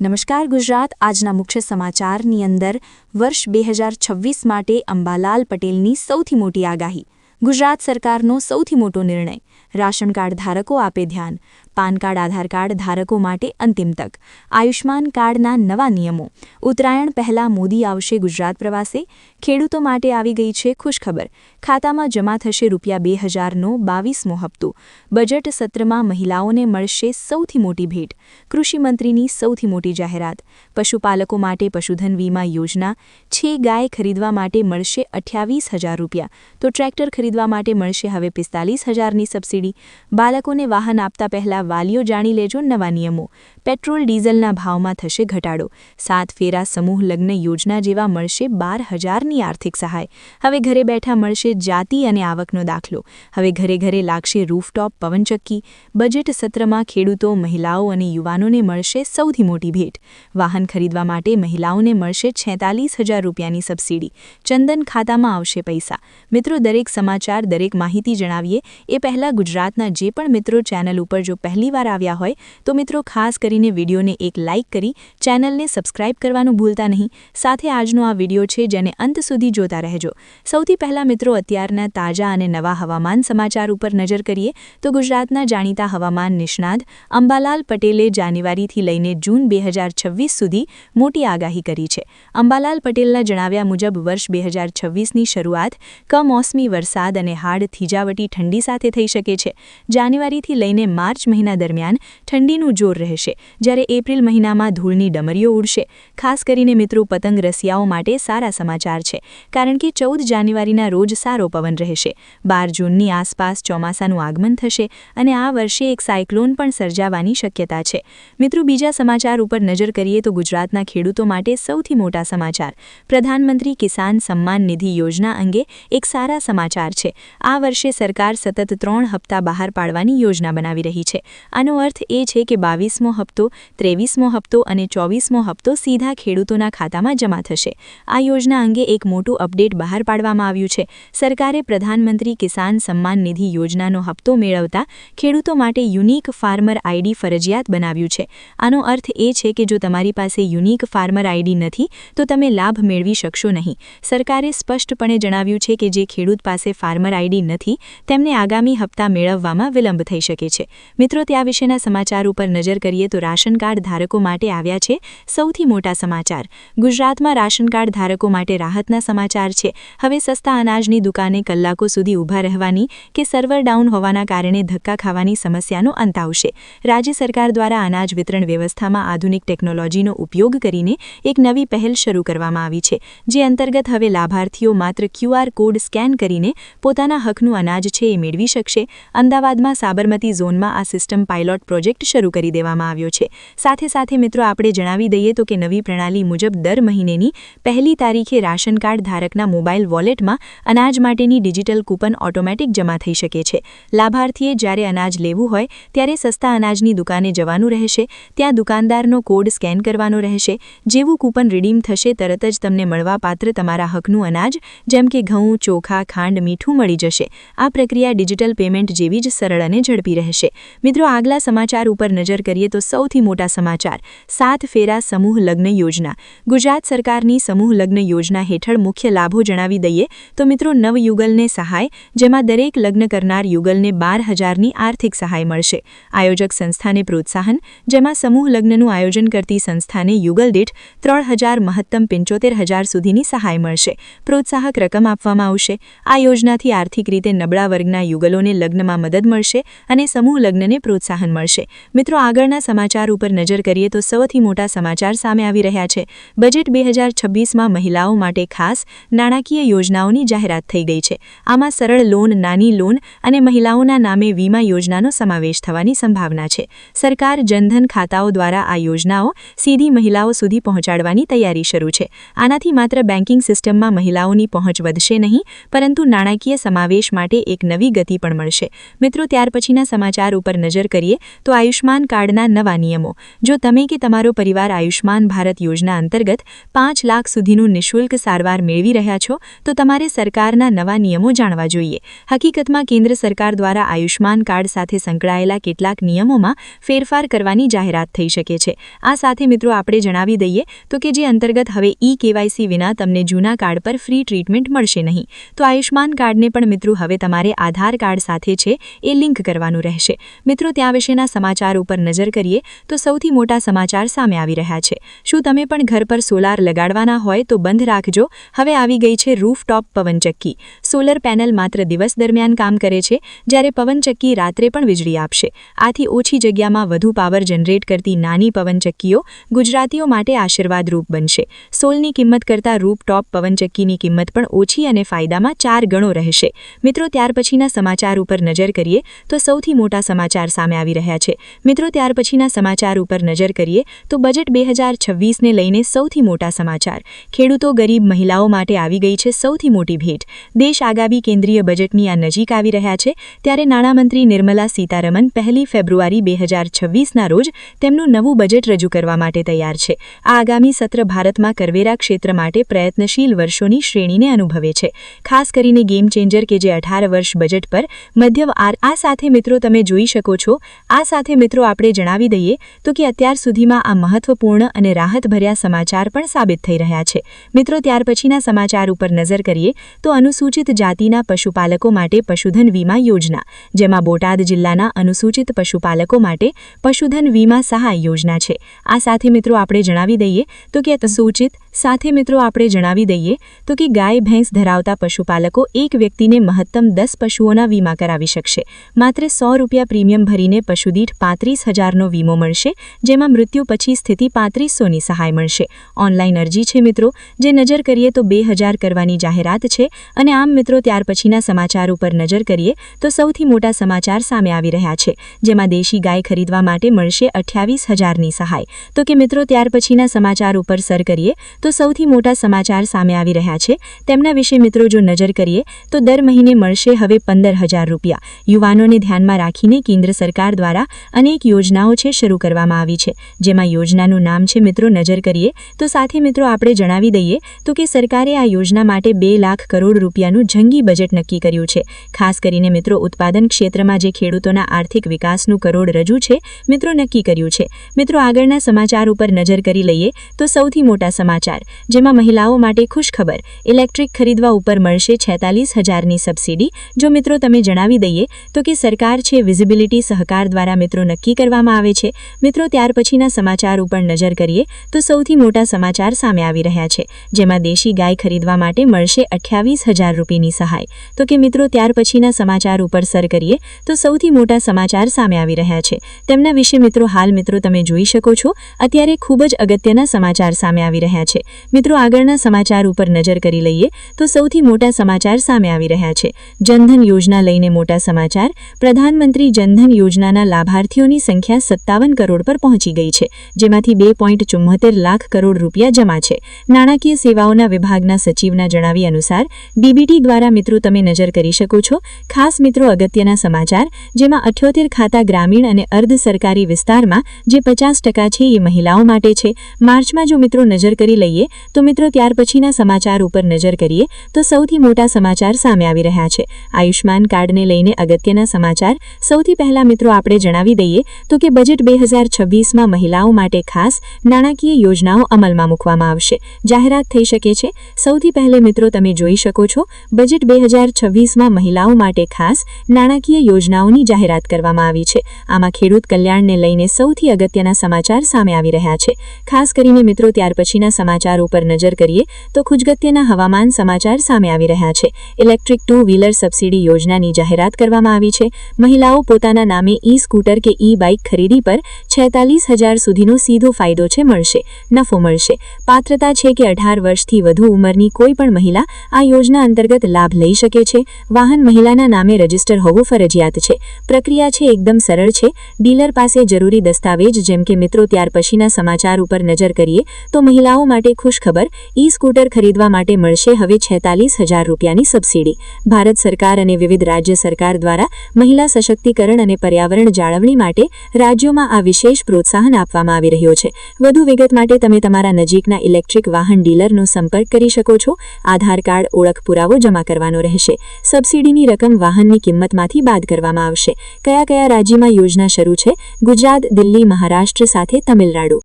નમસ્કાર ગુજરાત, આજના મુખ્ય સમાચારની અંદર વર્ષ બે હજાર છવ્વીસ માટે અંબાલાલ પટેલની સૌથી મોટી આગાહી. ગુજરાત સરકારનો સૌથી મોટો નિર્ણય. રાશન કાર્ડ ધારકો આપે ધ્યાન. પાન કાર્ડ, આધાર કાર્ડ ધારકો માટે અંતિમ તક. આયુષ્માન કાર્ડના નવા નિયમો. ઉત્તરાયણ પહેલા મોદી આવશે ગુજરાત પ્રવાસે. ખેડૂતો માટે આવી ગઈ છે ખુશખબર. ખાતામાં જમા થશે રૂપિયા બે હજારનો બાવીસમો હપ્તો બજેટ સત્રમાં મહિલાઓને મળશે સૌથી મોટી ભેટ. કૃષિમંત્રીની સૌથી મોટી જાહેરાત. પશુપાલકો માટે પશુધન વીમા યોજના. છે ગાય ખરીદવા માટે મળશે અઠ્યાવીસ હજાર રૂપિયા. તો ટ્રેક્ટર ખરીદવા માટે મળશે હવે પિસ્તાલીસ હજારની સબસિડી. બાળકોને વાહન આપતા પહેલા વાલીઓ જાણી લેજો નવા નિયમો. પેટ્રોલ ડીઝલના ભાવમાં થશે ઘટાડો. સાત ફેરા સમૂહ લગ્ન યોજના જેવા મળશે બાર હજારની આર્થિક સહાય. હવે ઘરે બેઠા મળશે જાતિ અને આવકનો દાખલો. હવે ઘરે ઘરે લાગશે રૂફટોપ, પવનચક્કી. બજેટ સત્રમાં ખેડૂતો, મહિલાઓ અને યુવાનોને મળશે સૌથી મોટી ભેટ. વાહન ખરીદવા માટે મહિલાઓને મળશે છેતાલીસ હજાર રૂપિયાની સબસિડી. ચંદન ખાતામાં આવશે પૈસા. મિત્રો, દરેક સમાચાર, દરેક માહિતી જણાવીએ એ પહેલાં ગુજરાતના જે પણ મિત્રો ચેનલ ઉપર જો પહેલીવાર આવ્યા હોય, તો મિત્રો ખાસ કરીને વિડીયોને એક લાઇક કરી ચેનલને સબસ્ક્રાઇબ કરવાનું ભૂલતા નહીં. સાથે આજનો આ વીડિયો છે જેને અંત સુધી જોતા રહેજો. સૌથી પહેલાં મિત્રો અત્યારના તાજા અને નવા હવામાન સમાચાર ઉપર નજર કરીએ તો ગુજરાતના જાણીતા હવામાન નિષ્ણાત અંબાલાલ પટેલે જાન્યુઆરીથી લઈને જૂન બે સુધી મોટી આગાહી કરી છે. અંબાલાલ પટેલના જણાવ્યા મુજબ વર્ષ બે હજાર છવ્વીસની શરૂઆત કમોસમી વરસાદ અને હાડ થીજાવટી ઠંડી સાથે થઈ શકે છે. જાન્યુઆરીથી લઈને માર્ચ મહિના દરમિયાન ઠંડીનું જોર રહેશે. જ્યારે એપ્રિલ મહિનામાં ધૂળની ડમરીઓ ઉડશે. ખાસ કરીને મિત્રો પતંગ રસિયાઓ માટે સારા સમાચાર છે, કારણ કે ચૌદ જાન્યુઆરીના રોજ સારો પવન રહેશે. બાર જૂનની આસપાસ ચોમાસાનું આગમન થશે અને આ વર્ષે એક સાયક્લોન પણ સર્જાવાની શક્યતા છે. મિત્રો, બીજા સમાચાર ઉપર નજર કરીએ તો ગુજરાતના ખેડૂતો માટે સૌથી મોટા સમાચાર. પ્રધાનમંત્રી કિસાન સન્માન નિધિ યોજના અંગે એક સારા સમાચાર છે. આ વર્ષે સરકાર સતત ત્રણ હપ્તા બહાર પાડવાની યોજના બનાવી રહી છે. આનો અર્થ એ છે કે બાવીસમો હપ્તો ત્રેવીસમો હપ્તો અને ચોવીસમો હપ્તો સીધા ખેડૂતોના ખાતામાં જમા થશે. આ યોજના અંગે એક મોટું અપડેટ બહાર પાડવામાં આવ્યું છે. સરકારે પ્રધાનમંત્રી કિસાન સન્માન નિધિ યોજનાનો હપ્તો મેળવતા ખેડૂતો માટે યુનિક ફાર્મર આઈડી ફરજિયાત બનાવ્યું છે. આનો અર્થ એ છે કે જો તમારી પાસે યુનિક ફાર્મર આઈડી નથી, તો તમે લાભ મેળવી શકશો નહીં. સરકારે સ્પષ્ટપણે જણાવ્યું છે કે જે ખેડૂત પાસે ફાર્મર આઈડી નથી, તેમને આગામી હપ્તા મેળવવામાં વિલંબ થઈ શકે છે. મિત્રો ત્યાં વિશેના સમાચાર ઉપર નજર કરીએ તો રાશન કાર્ડ ધારકો માટે આવ્યા છે સૌથી મોટા સમાચાર. ગુજરાતમાં રાશન કાર્ડ ધારકો માટે રાહતના સમાચાર છે. હવે સસ્તા અનાજની દુકાને કલાકો સુધી ઊભા રહેવાની કે સર્વર ડાઉન હોવાના કારણે ધક્કા ખાવાની સમસ્યાનો અંત આવશે. રાજ્ય સરકાર દ્વારા અનાજ વિતરણ વ્યવસ્થામાં આધુનિક ટેકનોલોજીનો ઉપયોગ કરીને એક નવી પહેલ શરૂ કરવામાં આવી છે, જે અંતર્ગત હવે લાભાર્થીઓ માત્ર ક્યુઆર કોડ સ્કેન કરીને પોતાના હકનું અનાજ છે એ મેળવી શકશે. અમદાવાદમાં સાબરમતી ઝોનમાં આ સિસ્ટમ પાયલોટ પ્રોજેક્ટ શરૂ કરી દેવામાં આવ્યો છે. સાથે સાથે મિત્રો આપણે જણાવી દઈએ તો કે નવી પ્રણાલી મુજબ દર મહિનેની પહેલી તારીખે રાશન કાર્ડ ધારકના મોબાઈલ વોલેટમાં અનાજ માટેની ડિજિટલ કૂપન ઓટોમેટિક જમા થઈ શકે છે. લાભાર્થીએ જ્યારે અનાજ લેવું હોય, ત્યારે સસ્તા અનાજની દુકાને જવાનું રહેશે. ત્યાં દુકાનદારનો કોડ સ્કેન કરવાનો રહેશે. જેવું કૂપન રિડીમ થશે, તરત જ તમને મળવાપાત્ર તમારા હકનું અનાજ, જેમ કે ઘઉં, ચોખા, ખાંડ, મીઠું મળી જશે. આ પ્રક્રિયા ડિજિટલ પેમેન્ટ જેવી જ સરળ અને ઝડપી રહેશે. મિત્રો આગલા સમાચાર ઉપર નજર કરીએ તો સૌથી મોટા સમાચાર. સાત ફેરા સમૂહ લગ્ન યોજના. ગુજરાત સરકારની સમૂહ લગ્ન યોજના હેઠળ મુખ્ય લાભો જણાવી દઈએ તો મિત્રો નવયુગલને સહાય, જેમાં દરેક લગ્ન કરનાર યુગલને બાર હજારની આર્થિક સહાય મળશે. આયોજક સંસ્થાને પ્રોત્સાહન, જેમાં સમૂહ લગ્નનું આયોજન કરતી સંસ્થાને યુગલ દીઠ ત્રણ હજાર મહત્તમ પંચોતેર હજાર સુધીની સહાય મળશે. પ્રોત્સાહક રકમ આપવામાં આવશે. આ યોજનાથી આર્થિક રીતે નબળા વર્ગના યુગલોને લગ્નમાં મદદ મળશે અને સમૂહ લગ્નને પ્રોત્સાહન મળશે. મિત્રો આગળના સમાચાર ઉપર નજર કરીએ તો સૌથી મોટા સમાચાર સામે આવી રહ્યા છે. બજેટ બે હજાર છવ્વીસમાં મહિલાઓ માટે ખાસ નાણાકીય યોજનાઓની જાહેરાત થઈ ગઈ છે. આમાં સરળ લોન, નાની લોન અને મહિલાઓના નામે વીમા યોજનાનો સમાવેશ થવાની સંભાવના છે. સરકાર જનધન ખાતાઓ દ્વારા આ યોજનાઓ સીધી મહિલાઓ સુધી પહોંચાડવાની તૈયારી શરૂ છે. આનાથી માત્ર બેન્કિંગ સિસ્ટમમાં મહિલાઓની પહોંચ વધશે નહીં, પરંતુ નાણાકીય સમાવેશ માટે એક નવી ગતિ પણ મળશે. મિત્રો, ત્યાર પછીના સમાચાર ઉપર નજર કરીએ તો આયુષ્માન કાર્ડના નવા નિયમો. જો તમે કે તમારો પરિવાર આયુષ્માન ભારત યોજના અંતર્ગત પાંચ લાખ સુધીનું નિઃશુલ્ક સારવાર મેળવી રહ્યા છો, તો તમારે સરકારના નવા નિયમો જાણવા જોઈએ. હકીકતમાં કેન્દ્ર સરકાર દ્વારા આયુષ્માન કાર્ડ સાથે સંકળાયેલા કેટલાક નિયમોમાં ફેરફાર કરવાની જાહેરાત થઈ શકે છે. આ સાથે મિત્રો આપણે જણાવી દઈએ તો કે જે અંતર્ગત હવે ઈ કેવાયસી વિના તમને જૂના કાર્ડ પર ફ્રી ટ્રીટમેન્ટ મળશે નહીં. તો આયુષ્માન કાર્ડને પણ મિત્રો હવે તમારે આધાર કાર્ડ સાથે છે એ લિંક કરવાનું રહેશે. મિત્રો, ત્યાં વિશેના સમાચાર ઉપર નજર કરીએ તો સૌથી મોટા સમાચાર સામે આવી રહ્યા છે. શું તમે પણ ઘર પર સોલાર લગાડવાના હોય તો બંધ રાખજો. હવે આવી ગઈ છે રૂફટોપ પવનચક્કી સોલર પેનલ માત્ર દિવસ દરમિયાન કામ કરે છે, જ્યારે પવનચક્કી રાત્રે પણ વીજળી આપશે. આથી ઓછી જગ્યામાં વધુ પાવર જનરેટ કરતી નાની પવનચક્કીઓ ગુજરાતીઓ માટે આશીર્વાદરૂપ બનશે. સોલની કિંમત કરતાં રૂપટોપ પવનચક્કીની કિંમત પણ ઓછી અને ફાયદામાં ચાર ગણો રહેશે. મિત્રો, ત્યાર પછીના સમાચાર ઉપર નજર કરીએ તો સૌથી મોટા સમાચાર સામે આવી રહ્યા છે. મિત્રો, ત્યાર પછીના સમાચાર ઉપર નજર કરીએ તો બજેટ બે હજાર છવ્વીસને લઈને સૌથી મોટા સમાચાર. ખેડૂતો, ગરીબ મહિલાઓ માટે આવી ગઈ છે સૌથી મોટી ભેટ. દેશ આગામી કેન્દ્રીય બજેટની આ નજીક આવી રહ્યા છે ત્યારે નાણામંત્રી નિર્મલા સીતારમન પહેલી ફેબ્રુઆરી બે હજાર છવ્વીસના રોજ તેમનું નવું બજેટ રજૂ કરવા માટે તૈયાર છે. આ આગામી સત્ર ભારતમાં કરવેરા ક્ષેત્ર માટે પ્રયત્નશીલ વર્ષોની શ્રેણીને અનુભવે છે. ખાસ કરીને ગેમ ચેન્જર કે જે અઢાર વર્ષ બજેટ પર મધ્યમ આર આ સાથે મિત્રો તમે જોઈ શકો છો. આ સાથે મિત્રો આપણે જણાવી દઈએ તો કે અત્યાર સુધીમાં આ મહત્વપૂર્ણ અને રાહતભર્યા સમાચાર પણ સાબિત થઈ રહ્યા છે. મિત્રો, ત્યાર પછીના સમાચાર ઉપર નજર કરીએ તો અનુસૂચિત જાતિના પશુપાલકો માટે પશુધન વીમા યોજના, જેમાં બોટાદ જિલ્લાના અનુસૂચિત પશુપાલકો માટે પશુધન વીમા સહાય યોજના છે. આ સાથે મિત્રો, આપણે જણાવી દઈએ તો કે સૂચિત સાથે મિત્રો આપણે જણાવી દઈએ તો કે ગાય, ભેંસ ધરાવતા પશુપાલકો એક વ્યક્તિને મહત્તમ દસ પશુઓના વીમા કરાવી શકશે. માત્ર સો રૂપિયા પ્રીમિયમ ભરીને પશુદીઠ પાંત્રીસ હજારનો વીમો મળશે, જેમાં મૃત્યુ પછી સ્થિતિ પાંત્રીસોની સહાય મળશે. ઓનલાઈન અરજી છે મિત્રો, જે નજર કરીએ તો બે હજાર કરવાની જાહેરાત છે અને આમ મિત્રો ત્યાર પછીના સમાચાર ઉપર નજર કરીએ તો સૌથી મોટા સમાચાર સામે આવી રહ્યા છે, જેમાં દેશી ગાય ખરીદવા માટે મળશે અઠ્યાવીસ હજારની સહાય. તો કે મિત્રો ત્યાર પછીના સમાચાર ઉપર સર કરીએ તો સૌથી મોટા સમાચાર સામે આવી રહ્યા છે. તેમના વિશે મિત્રો જો નજર કરીએ, તો દર મહિને મળશે હવે પંદર હજાર રૂપિયા. યુવાનોને ધ્યાનમાં રાખીને કેન્દ્ર સરકાર દ્વારા અનેક યોજનાઓ છે શરૂ કરવામાં આવી છે. જેમાં યોજનાનું નામ છે મિત્રો નજર કરીએ, તો સાથે મિત્રો આપણે જણાવી દઈએ, તો કે સરકારે આ યોજના માટે બે લાખ કરોડ રૂપિયાનું જંગી બજેટ નક્કી કર્યું છે. ખાસ કરીને મિત્રો ઉત્પાદન ક્ષેત્રમાં જે ખેડૂતોના આર્થિક વિકાસનું કરોડ રજૂ છે, મિત્રો નક્કી કર્યું છે. મિત્રો આગળના સમાચાર ઉપર નજર કરી લઈએ, તો સૌથી મોટા સમાચાર જેમાં મહિલાઓ માટે ખુશખબર, ઇલેક્ટ્રિક ખરીદવા ઉપર મળશે છેતાલીસ હજારની સબસિડી. જો મિત્રો તમે જણાવી દઈએ તો કે સરકાર છે વિઝિબિલિટી સહકાર દ્વારા મિત્રો નક્કી કરવામાં આવે છે. મિત્રો ત્યાર પછીના સમાચાર ઉપર નજર કરીએ તો સૌથી મોટા સમાચાર સામે આવી રહ્યા છે, જેમાં દેશી ગાય ખરીદવા માટે મળશે અઠ્યાવીસ હજાર રૂપિયાની સહાય. તો કે મિત્રો ત્યાર પછીના સમાચાર ઉપર સર કરીએ તો સૌથી મોટા સમાચાર સામે આવી રહ્યા છે. તેમના વિશે મિત્રો હાલ મિત્રો તમે જોઈ શકો છો. અત્યારે ખૂબ જ અગત્યના સમાચાર સામે આવી રહ્યા છે. મિત્રો, આગળના સમાચાર ઉપર નજર કરી લઈએ તો સૌથી મોટા સમાચાર સામે આવી રહ્યા છે. જનધન યોજના લઈને મોટા સમાચાર. પ્રધાનમંત્રી જનધન યોજનાના લાભાર્થીઓની સંખ્યા સત્તાવન કરોડ પર પહોંચી ગઈ છે, જેમાંથી બે પોઈન્ટ ચુમ્મોતેર લાખ કરોડ રૂપિયા જમા છે. નાણાકીય સેવાઓના વિભાગના સચિવના જણાવ્યા અનુસાર, ડીબીટી દ્વારા મિત્રો તમે નજર કરી શકો છો. ખાસ મિત્રો, અગત્યના સમાચાર. જેમાં અઠ્યોતેર ખાતા ગ્રામીણ અને અર્ધ સરકારી વિસ્તારમાં જે પચાસ ટકા છે એ મહિલાઓ માટે છે. માર્ચમાં જો મિત્રો નજર કરી લઈએ તો મિત્રો ત્યાર પછીના સમાચાર ઉપર નજર કરીએ, તો સૌથી મોટા સમાચાર સામે આવી રહ્યા છે. આયુષ્માન કાર્ડને લઈને અગત્યના સમાચાર. સૌથી પહેલા મિત્રો આપણે જણાવી દઈએ, તો કે બજેટ બે હજાર મહિલાઓ માટે ખાસ નાણાકીય યોજનાઓ અમલમાં મૂકવામાં આવશે. જાહેરાત થઈ શકે છે. સૌથી પહેલે મિત્રો તમે જોઈ શકો છો, બજેટ બે હજાર છવ્વીસમાં મહિલાઓ માટે ખાસ નાણાકીય યોજનાઓની જાહેરાત કરવામાં આવી છે. આમાં ખેડૂત કલ્યાણને લઈને સૌથી અગત્યના સમાચાર સામે આવી રહ્યા છે. ખાસ કરીને મિત્રો ત્યાર પછીના સમાચાર ઉપર નજર કરીએ, તો ખુજગત્યના હવામાન સમાચાર સામે આવી રહ્યા છે. ઇલેક્ટ્રિક ટુ વ્હીલર સબસિડી યોજનાની જાહેરાત કરવામાં આવી છે. મહિલાઓ પોતાના નામે ઈ સ્કૂટર કે ઈ બાઇક ખરીદી પર છેતાલીસ હજાર સુધીનો સીધો ફાયદો છે, મળશે, નફો મળશે. પાત્રતા છે કે અઢાર વર્ષથી વધુ ઉંમરની કોઈ પણ મહિલા આ યોજના અંતર્ગત લાભ લઈ શકે છે. વાહન મહિલાના નામે રજિસ્ટર હોવું ફરજિયાત છે. પ્રક્રિયા છે એકદમ સરળ છે. ડીલર પાસે જરૂરી દસ્તાવેજ જેમ કે મિત્રો, ત્યાર પછીના સમાચાર ઉપર નજર કરીએ, તો મહિલાઓ માટે માટે ખુશખબર ઈ સ્કૂટર ખરીદવા માટે મળશે હવે છેતાલીસ હજાર રૂપિયાની સબસિડી. ભારત સરકાર અને વિવિધ રાજ્ય સરકાર દ્વારા મહિલા સશક્તિકરણ અને પર્યાવરણ જાળવણી માટે રાજ્યોમાં આ વિશેષ પ્રોત્સાહન આપવામાં આવી રહ્યો છે. વધુ વિગત માટે તમે તમારા નજીકના ઇલેક્ટ્રિક વાહન ડીલરનો સંપર્ક કરી શકો છો. આધાર કાર્ડ, ઓળખ પુરાવો જમા કરવાનો રહેશે. સબસિડીની રકમ વાહનની કિંમતમાંથી બાદ કરવામાં આવશે. કયા કયા રાજ્યમાં યોજના શરૂ છે? ગુજરાત, દિલ્હી, મહારાષ્ટ્ર સાથે તમિલનાડુ.